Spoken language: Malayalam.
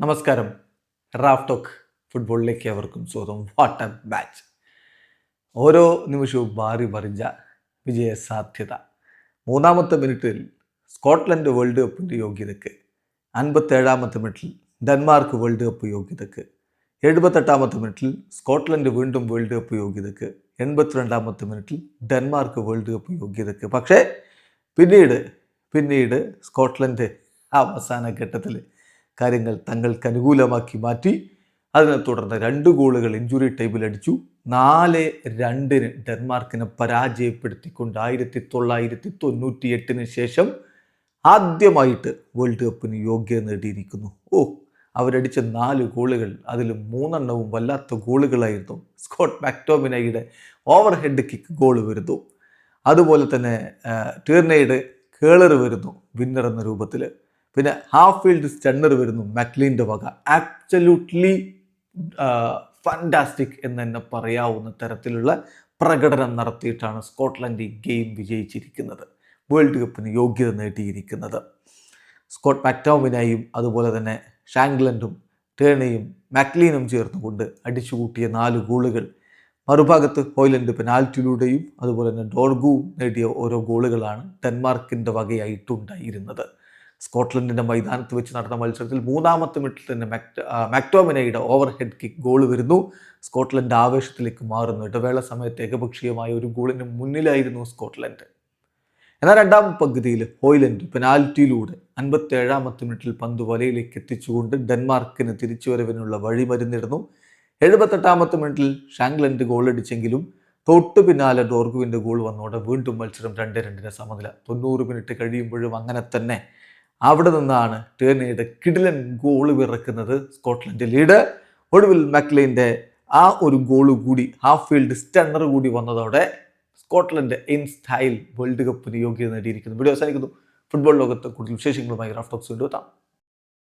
നമസ്കാരം. റാഫ് ടോക്ക് ഫുട്ബോളിലേക്ക് അവർക്കും സ്വാഗതം. What a match. ഓരോ നിമിഷവും മാറി മറിഞ്ഞ വിജയ സാധ്യത. മൂന്നാമത്തെ മിനിറ്റിൽ സ്കോട്ട്ലൻഡ് വേൾഡ് കപ്പിന്റെ യോഗ്യതയ്ക്ക് അൻപത്തേഴാമത്തെ മിനിറ്റിൽ ഡെൻമാർക്ക് വേൾഡ് കപ്പ് യോഗ്യതയ്ക്ക് എഴുപത്തെട്ടാമത്തെ മിനിറ്റിൽ സ്കോട്ട്ലൻഡ് വീണ്ടും വേൾഡ് കപ്പ് യോഗ്യതയ്ക്ക് എൺപത്തിരണ്ടാമത്തെ മിനിറ്റിൽ ഡെൻമാർക്ക് വേൾഡ് കപ്പ് യോഗ്യതയ്ക്ക് പക്ഷേ പിന്നീട് പിന്നീട് സ്കോട്ട്ലൻഡ് അവസാന ഘട്ടത്തിൽ കാര്യങ്ങൾ തങ്ങൾക്ക് അനുകൂലമാക്കി മാറ്റി. അതിനെ തുടർന്ന് രണ്ട് ഗോളുകൾ ഇഞ്ചുറി ടൈമിൽ അടിച്ചു. നാല് രണ്ടിന് ഡെൻമാർക്കിനെ പരാജയപ്പെടുത്തിക്കൊണ്ട് ആയിരത്തി തൊള്ളായിരത്തി തൊണ്ണൂറ്റി എട്ടിന് ശേഷം ആദ്യമായിട്ട് വേൾഡ് കപ്പിന് യോഗ്യത നേടിയിരിക്കുന്നു. ഓ അവരടിച്ച നാല് ഗോളുകൾ അതിൽ മൂന്നെണ്ണവും വല്ലാത്ത ഗോളുകളായിരുന്നു. സ്കോട്ട് മാക്ടോമിനയുടെ ഓവർ ഹെഡ് കിക്ക് ഗോൾ വരുന്നു. അതുപോലെ തന്നെ ടീർണയുടെ കേളർ വരുന്നു വിന്നർ എന്ന രൂപത്തിൽ പിന്നെ ഹാഫ് ഫീൽഡ് സ്റ്റണ്ണർ വരുന്നു മക്ലീന്റെ വക. ആബ്സല്യൂട്ട്ലി ഫാന്റാസ്റ്റിക് എന്ന് തന്നെ പറയാവുന്ന തരത്തിലുള്ള പ്രകടനം നടത്തിയിട്ടാണ് സ്കോട്ട്ലൻഡ് ഈ ഗെയിം വിജയിച്ചിരിക്കുന്നത്. വേൾഡ് കപ്പിന് യോഗ്യത നേടിയിരിക്കുന്നത്. സ്കോട്ട് മാക്ടോമിനായും അതുപോലെ തന്നെ ഷാങ്ക്ലൻഡും ടേണയും മാക്ലീനും ചേർന്നുകൊണ്ട് അടിച്ചുകൂട്ടിയ നാല് ഗോളുകൾ. മറുഭാഗത്ത് ഹോയ്ലൻഡ് പെനാൽറ്റിയിലൂടെയും അതുപോലെ തന്നെ ഡോർഗുവും നേടിയ ഓരോ ഗോളുകളാണ് ഡെൻമാർക്കിന്റെ വകയായിട്ടുണ്ടായിരുന്നത്. സ്കോട്ട്ലൻഡിന്റെ മൈതാനത്ത് വെച്ച് നടന്ന മത്സരത്തിൽ മൂന്നാമത്തെ മിനിറ്റിൽ തന്നെ മാക്ട മാക്ടോമിനയുടെ ഓവർ ഹെഡ് കിക്ക് ഗോൾ വരുന്നു. സ്കോട്ട്ലൻഡ് ആവേശത്തിലേക്ക് മാറുന്നു. ഇടവേള സമയത്ത് ഏകപക്ഷീയമായ ഒരു ഗോളിന് മുന്നിലായിരുന്നു സ്കോട്ട്ലൻഡ്. എന്നാൽ രണ്ടാം പകുതിയിൽ ഹോയ്ലൻഡ് പെനാൽറ്റിയിലൂടെ അൻപത്തേഴാമത്തെ മിനിറ്റിൽ പന്ത് വലയിലേക്ക് എത്തിച്ചുകൊണ്ട് ഡെൻമാർക്കിന് തിരിച്ചുവരവിനുള്ള വഴി മരുന്നിടുന്നു. എഴുപത്തെട്ടാമത്തെ മിനിറ്റിൽ ഷാങ്ലൻഡ് ഗോളടിച്ചെങ്കിലും തൊട്ടു പിന്നാലെ ഡോർഗുവിന്റെ ഗോൾ വന്നോടെ വീണ്ടും മത്സരം രണ്ട് രണ്ടിന് സമനില. തൊണ്ണൂറ് മിനിറ്റ് കഴിയുമ്പോഴും അങ്ങനെ തന്നെ അവിടെ നിന്നാണ് ടേർണിയുടെ കിടിലൻ ഗോൾ വിറക്കുന്നത് സ്കോട്ട്ലൻഡ് ലീഡ്. ഒടുവിൽ മക്ലൈന്റെ ആ ഒരു ഗോൾ കൂടി ഹാഫ് ഫീൽഡ് സ്റ്റണ്ണർ കൂടി വന്നതോടെ സ്കോട്ട്ലൻഡ് ഇൻ സ്റ്റൈൽ വേൾഡ് കപ്പിന് യോഗ്യത നേടിയിരിക്കുന്നു. വീഡിയോ അവസാനിക്കുന്നു. ഫുട്ബോൾ ലോകത്ത് കൂടുതൽ വിശേഷങ്ങളുമായി റാഫ്റ്റോക്സ് കൊണ്ടുവെത്താം